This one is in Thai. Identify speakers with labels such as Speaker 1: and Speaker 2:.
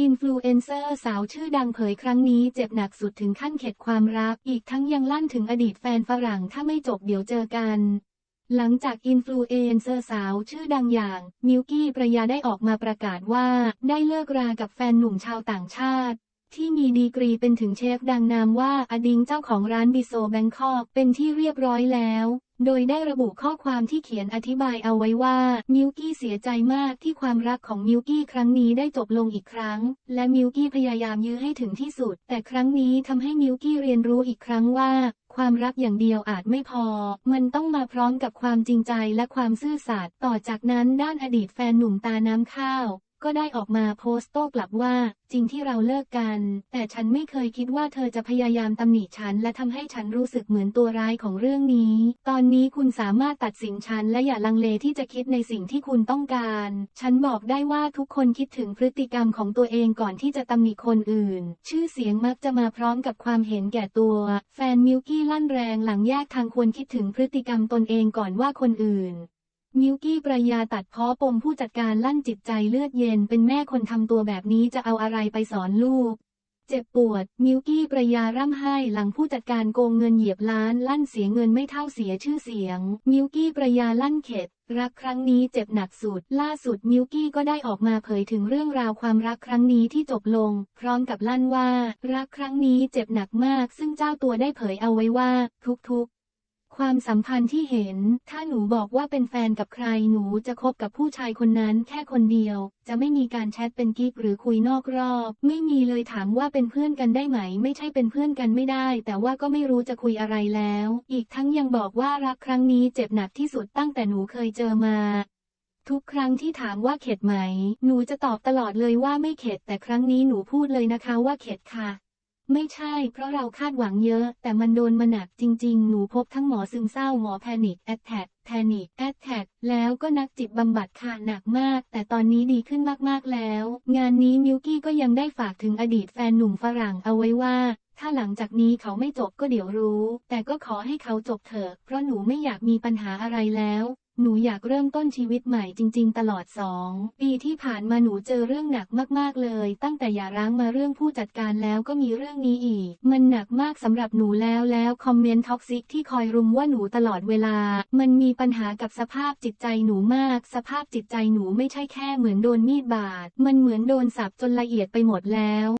Speaker 1: อินฟลูเอนเซอร์สาวชื่อดังเผยครั้งนี้เจ็บหนักสุดถึงขั้นเข็ดความรัก อีกทั้งยังลั่นถึงอดีตแฟนฝรั่งถ้าไม่จบเดี๋ยวเจอกัน หลังจากอินฟลูเอนเซอร์สาวชื่อดังอย่างมิวกี้ประยาได้ออกมาประกาศว่าได้เลิกรากับแฟนหนุ่มชาวต่างชาติ ที่มีดีกรีเป็นถึงเชฟดังนามว่าอดิงเจ้าของร้านบิโซแบงคอกเป็นที่เรียบร้อยแล้ว โดยได้ระบุข้อความที่เขียนอธิบายเอาไว้ว่า มิวกี้เสียใจมากที่ความรักของมิวกี้ครั้งนี้ได้จบลงอีกครั้ง และมิวกี้พยายามยื้อให้ถึงที่สุด แต่ครั้งนี้ทำให้มิวกี้เรียนรู้อีกครั้งว่า ความรักอย่างเดียวอาจไม่พอ มันต้องมาพร้อมกับความจริงใจและความซื่อสัตย์ต่อจากนั้นด้านอดีตแฟนหนุ่มตาน้ำข้าว ก็ได้ออกมาโพสต์โต้กลับว่า จริงที่เราเลิกกัน แต่ฉันไม่เคยคิดว่าเธอจะพยายามตำหนิฉัน และทำให้ฉันรู้สึกเหมือนตัวร้ายของเรื่องนี้ ตอนนี้คุณสามารถตัดสินฉันและอย่าลังเลที่จะคิดในสิ่งที่คุณต้องการ ฉันบอกได้ว่าทุกคนคิดถึงพฤติกรรมของตัวเองก่อนที่จะตำหนิคนอื่น ชื่อเสียงมักจะมาพร้อมกับความเห็นแก่ตัว แฟนมิวกี้ลั่นแรงหลังแยกทางควรคิดถึงพฤติกรรมตนเองก่อนว่าคนอื่น มิวกี้ประยาตัดเพ้อปมผู้จัดการลั่นจิตใจเลือดเย็นเป็นแม่คนทำตัวแบบนี้จะเอาอะไรไปสอนลูก เจ็บปวด มิวกี้ประยาร่ำไห้หลังผู้จัดการโกงเงินเหยียบล้านลั่นเสียเงินไม่เท่าเสียชื่อเสียง มิวกี้ประยาลั่นเข็ด รักครั้งนี้เจ็บหนักสุด ล่าสุดมิวกี้ก็ได้ออกมาเผยถึงเรื่องราวความรักครั้งนี้ที่จบลง พร้อมกับลั่นว่า รักครั้งนี้เจ็บหนักมาก ซึ่งเจ้าตัวได้เผยเอาไว้ว่า ทุกๆ ความสัมพันธ์ที่เห็น ถ้าหนูบอกว่าเป็นแฟนกับใครหนูจะคบกับผู้ชายคนนั้นแค่คนเดียว จะไม่มีการแชทเป็นกิ๊กหรือคุยนอกรอบ ไม่มีเลยถามว่าเป็นเพื่อนกันได้ไหม ไม่ใช่เป็นเพื่อนกันไม่ได้ แต่ว่าก็ไม่รู้จะคุยอะไรแล้ว อีกทั้งยังบอกว่ารักครั้งนี้เจ็บหนักที่สุดตั้งแต่หนูเคยเจอมาทุกครั้งที่ถามว่าเข็ดไหม หนูจะตอบตลอดเลยว่าไม่เข็ด แต่ครั้งนี้หนูพูดเลยนะคะว่าเข็ดค่ะ ไม่ใช่เพราะเราคาดหวังเยอะ แต่มันโดนมาหนักจริง ๆ หนูพบทั้งหมอซึมเศร้าหมอแพนิคแอดแทกแพนิคแอดแทกแล้วก็นักจิตบำบัดค่ะหนักมาก แต่ตอนนี้ดีขึ้นมากๆแล้ว งานนี้มิวกี้ก็ยังได้ฝากถึงอดีตแฟนหนุ่มฝรั่งเอาไว้ว่า ถ้าหลังจากนี้เขาไม่จบก็เดี๋ยวรู้ แต่ก็ขอให้เขาจบเถอะ เพราะหนูไม่อยากมีปัญหาอะไรแล้ว หนูอยากเริ่มต้นชีวิตใหม่จริง ๆ ตลอด2ปีที่ผ่านมาหนูเจอเรื่องหนักมากๆเลย ตั้งแต่อย่าร้างมาเรื่องผู้จัดการแล้วก็มีเรื่องนี้อีก มันหนักมากสำหรับหนูแล้วแล้วคอมเมนต์ท็อกซิกที่คอยรุมว่าหนูตลอดเวลา มันมีปัญหากับสภาพจิตใจหนูมาก สภาพจิตใจหนูไม่ใช่แค่เหมือนโดนมีดบาด มันเหมือนโดนสับจนละเอียดไปหมดแล้ว